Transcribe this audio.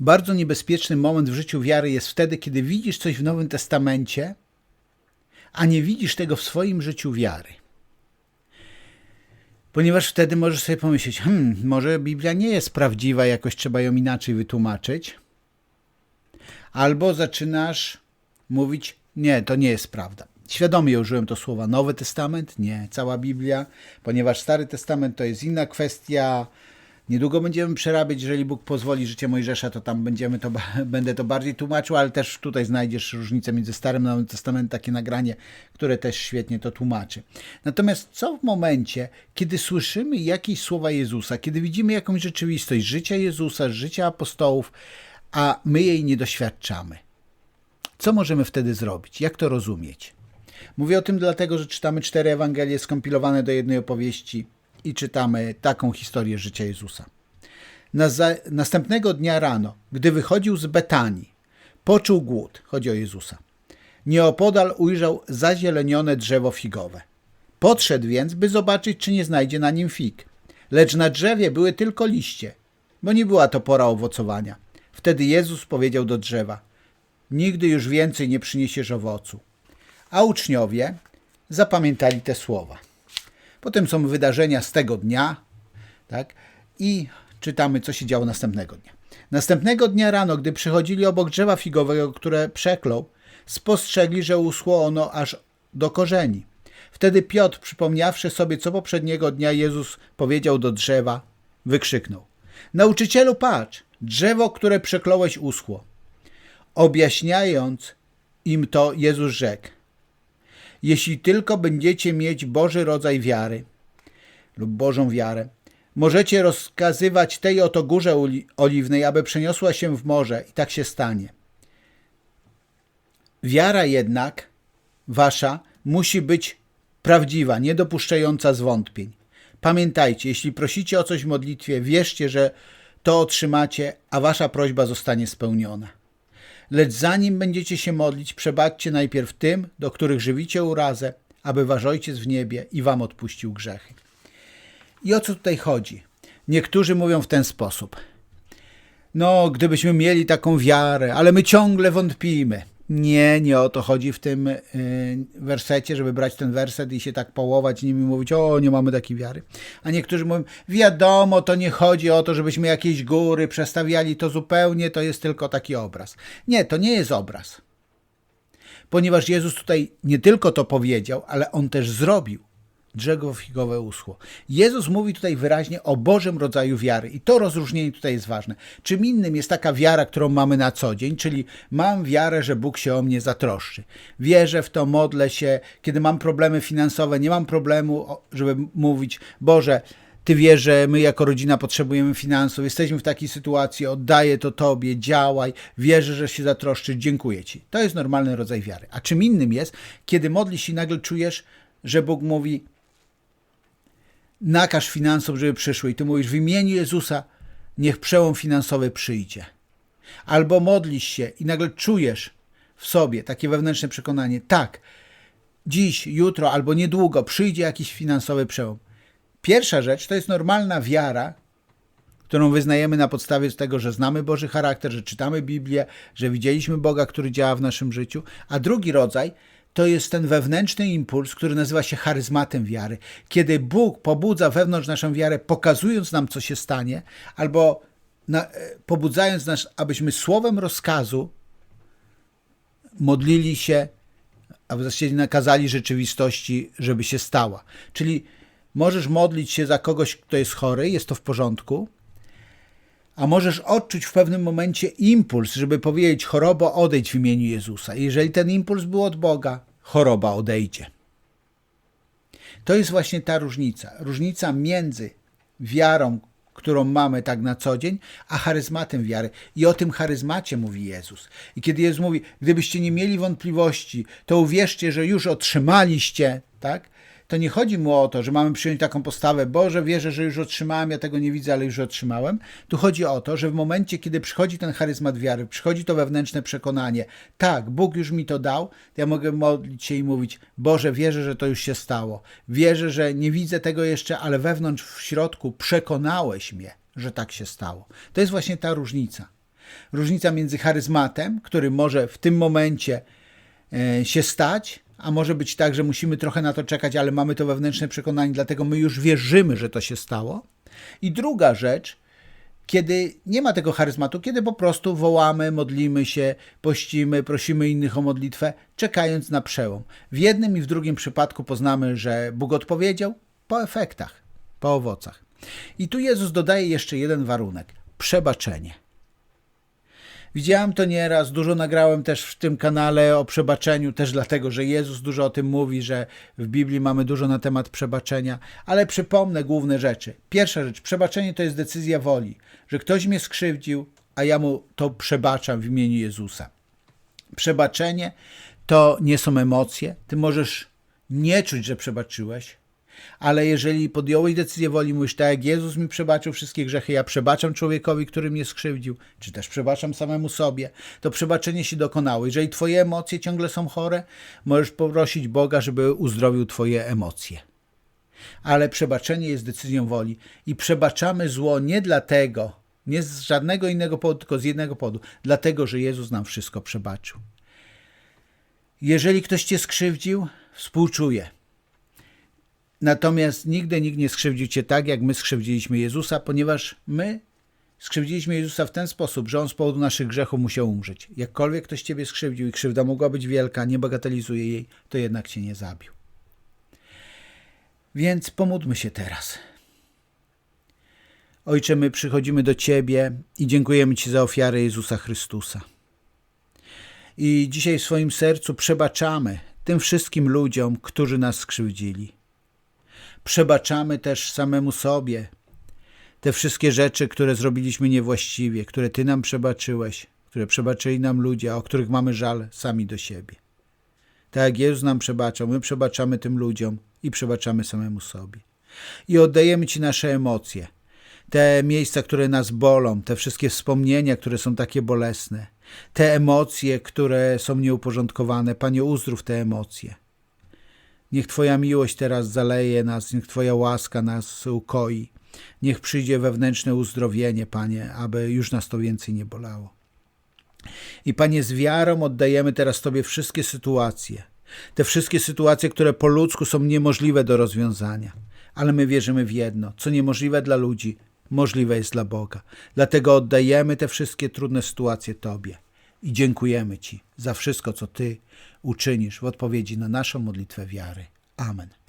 Bardzo niebezpieczny moment w życiu wiary jest wtedy, kiedy widzisz coś w Nowym Testamencie, a nie widzisz tego w swoim życiu wiary. Ponieważ wtedy możesz sobie pomyśleć, hmm, może Biblia nie jest prawdziwa, jakoś trzeba ją inaczej wytłumaczyć. Albo zaczynasz mówić, nie, to nie jest prawda. Świadomie użyłem to słowa Nowy Testament, nie cała Biblia, ponieważ Stary Testament to jest inna kwestia. Niedługo będziemy przerabiać, jeżeli Bóg pozwoli, życie Mojżesza, to tam będziemy to, będę to bardziej tłumaczył, ale też tutaj znajdziesz różnicę między Starym a Nowym Testamentem, takie nagranie, które też świetnie to tłumaczy. Natomiast co w momencie, kiedy słyszymy jakieś słowa Jezusa, kiedy widzimy jakąś rzeczywistość życia Jezusa, życia apostołów, a my jej nie doświadczamy? Co możemy wtedy zrobić? Jak to rozumieć? Mówię o tym dlatego, że czytamy cztery Ewangelie skompilowane do jednej opowieści i czytamy taką historię życia Jezusa. Następnego dnia rano, gdy wychodził z Betanii, poczuł głód, chodzi o Jezusa. Nieopodal ujrzał zazielenione drzewo figowe. Podszedł więc, by zobaczyć, czy nie znajdzie na nim fig. Lecz na drzewie były tylko liście, bo nie była to pora owocowania. Wtedy Jezus powiedział do drzewa: Nigdy już więcej nie przyniesiesz owocu. A uczniowie zapamiętali te słowa. Potem są wydarzenia z tego dnia, tak? I czytamy, co się działo następnego dnia. Następnego dnia rano, gdy przychodzili obok drzewa figowego, które przeklął, spostrzegli, że uschło ono aż do korzeni. Wtedy Piotr, przypomniawszy sobie, co poprzedniego dnia Jezus powiedział do drzewa, wykrzyknął: Nauczycielu, patrz, drzewo, które przekląłeś, uschło. Objaśniając im to, Jezus rzekł: jeśli tylko będziecie mieć Boży rodzaj wiary lub Bożą wiarę, możecie rozkazywać tej oto górze oliwnej, aby przeniosła się w morze i tak się stanie. Wiara jednak wasza musi być prawdziwa, niedopuszczająca zwątpień. Pamiętajcie, jeśli prosicie o coś w modlitwie, wierzcie, że to otrzymacie, a wasza prośba zostanie spełniona. Lecz zanim będziecie się modlić, przebaczcie najpierw tym, do których żywicie urazę, aby wasz Ojciec w niebie i wam odpuścił grzechy. I o co tutaj chodzi? Niektórzy mówią w ten sposób. No, gdybyśmy mieli taką wiarę, ale my ciągle wątpimy. Nie, nie o to chodzi w tym y, wersecie, żeby brać ten werset i się tak połować nim i mówić, o, nie mamy takiej wiary. A niektórzy mówią, wiadomo, to nie chodzi o to, żebyśmy jakieś góry przestawiali, to zupełnie to jest tylko taki obraz. Nie, to nie jest obraz. Ponieważ Jezus tutaj nie tylko to powiedział, ale on też zrobił drzewo figowe uschło. Jezus mówi tutaj wyraźnie o Bożym rodzaju wiary i to rozróżnienie tutaj jest ważne. Czym innym jest taka wiara, którą mamy na co dzień, czyli mam wiarę, że Bóg się o mnie zatroszczy. Wierzę w to, modlę się, kiedy mam problemy finansowe, nie mam problemu, żeby mówić, Boże, ty wiesz, że my jako rodzina potrzebujemy finansów, jesteśmy w takiej sytuacji, oddaję to Tobie, działaj, wierzę, że się zatroszczysz, dziękuję Ci. To jest normalny rodzaj wiary. A czym innym jest, kiedy modlisz i nagle czujesz, że Bóg mówi, nakaż finansów, żeby przyszły. I ty mówisz, w imieniu Jezusa niech przełom finansowy przyjdzie. Albo modlisz się i nagle czujesz w sobie takie wewnętrzne przekonanie, tak, dziś, jutro albo niedługo przyjdzie jakiś finansowy przełom. Pierwsza rzecz to jest normalna wiara, którą wyznajemy na podstawie tego, że znamy Boży charakter, że czytamy Biblię, że widzieliśmy Boga, który działa w naszym życiu. A drugi rodzaj to jest ten wewnętrzny impuls, który nazywa się charyzmatem wiary. Kiedy Bóg pobudza wewnątrz naszą wiarę, pokazując nam, co się stanie, albo na, e, pobudzając nas, abyśmy słowem rozkazu modlili się, a w zasadzie nakazali rzeczywistości, żeby się stała. Czyli możesz modlić się za kogoś, kto jest chory, jest to w porządku, a możesz odczuć w pewnym momencie impuls, żeby powiedzieć: chorobo, odejdź w imieniu Jezusa. Jeżeli ten impuls był od Boga, choroba odejdzie. To jest właśnie ta różnica. Różnica między wiarą, którą mamy tak na co dzień, a charyzmatem wiary. I o tym charyzmacie mówi Jezus. I kiedy Jezus mówi, gdybyście nie mieli wątpliwości, to uwierzcie, że już otrzymaliście, tak? To nie chodzi mu o to, że mamy przyjąć taką postawę, Boże, wierzę, że już otrzymałem, ja tego nie widzę, ale już otrzymałem. Tu chodzi o to, że w momencie, kiedy przychodzi ten charyzmat wiary, przychodzi to wewnętrzne przekonanie, tak, Bóg już mi to dał, ja mogę modlić się i mówić, Boże, wierzę, że to już się stało. Wierzę, że nie widzę tego jeszcze, ale wewnątrz, w środku przekonałeś mnie, że tak się stało. To jest właśnie ta różnica. Różnica między charyzmatem, który może w tym momencie e, się stać, a może być tak, że musimy trochę na to czekać, ale mamy to wewnętrzne przekonanie, dlatego my już wierzymy, że to się stało. I druga rzecz, kiedy nie ma tego charyzmatu, kiedy po prostu wołamy, modlimy się, pościmy, prosimy innych o modlitwę, czekając na przełom. W jednym i w drugim przypadku poznamy, że Bóg odpowiedział po efektach, po owocach. I tu Jezus dodaje jeszcze jeden warunek przebaczenie. Widziałem to nieraz, dużo nagrałem też w tym kanale o przebaczeniu, też dlatego, że Jezus dużo o tym mówi, że w Biblii mamy dużo na temat przebaczenia, ale przypomnę główne rzeczy. Pierwsza rzecz, przebaczenie to jest decyzja woli, że ktoś mnie skrzywdził, a ja mu to przebaczam w imieniu Jezusa. Przebaczenie to nie są emocje, ty możesz nie czuć, że przebaczyłeś, ale jeżeli podjąłeś decyzję woli, mówisz tak jak Jezus mi przebaczył wszystkie grzechy, ja przebaczam człowiekowi, który mnie skrzywdził, czy też przebaczam samemu sobie, to przebaczenie się dokonało. Jeżeli twoje emocje ciągle są chore, możesz poprosić Boga, żeby uzdrowił twoje emocje. Ale przebaczenie jest decyzją woli i przebaczamy zło nie dlatego, nie z żadnego innego powodu, tylko z jednego powodu, dlatego, że Jezus nam wszystko przebaczył. Jeżeli ktoś cię skrzywdził, współczuję Natomiast nigdy nikt nie skrzywdził cię tak, jak my skrzywdziliśmy Jezusa, ponieważ my skrzywdziliśmy Jezusa w ten sposób, że on z powodu naszych grzechów musiał umrzeć. Jakkolwiek ktoś ciebie skrzywdził i krzywda mogła być wielka, nie bagatelizuje jej, to jednak cię nie zabił. Więc pomódlmy się teraz. Ojcze, my przychodzimy do Ciebie i dziękujemy Ci za ofiarę Jezusa Chrystusa. I dzisiaj w swoim sercu przebaczamy tym wszystkim ludziom, którzy nas skrzywdzili przebaczamy też samemu sobie te wszystkie rzeczy, które zrobiliśmy niewłaściwie, które Ty nam przebaczyłeś, które przebaczyli nam ludzie, o których mamy żal sami do siebie. Tak jak Jezus nam przebaczał, my przebaczamy tym ludziom i przebaczamy samemu sobie. I oddajemy Ci nasze emocje, te miejsca, które nas bolą, te wszystkie wspomnienia, które są takie bolesne, te emocje, które są nieuporządkowane. Panie, uzdrów te emocje. Niech Twoja miłość teraz zaleje nas, niech Twoja łaska nas ukoi. Niech przyjdzie wewnętrzne uzdrowienie, Panie, aby już nas to więcej nie bolało. I Panie, z wiarą oddajemy teraz Tobie wszystkie sytuacje. Te wszystkie sytuacje, które po ludzku są niemożliwe do rozwiązania. Ale my wierzymy w jedno: co niemożliwe dla ludzi, możliwe jest dla Boga. Dlatego oddajemy te wszystkie trudne sytuacje Tobie i dziękujemy Ci za wszystko, co Ty uczynisz w odpowiedzi na naszą modlitwę wiary. Amen.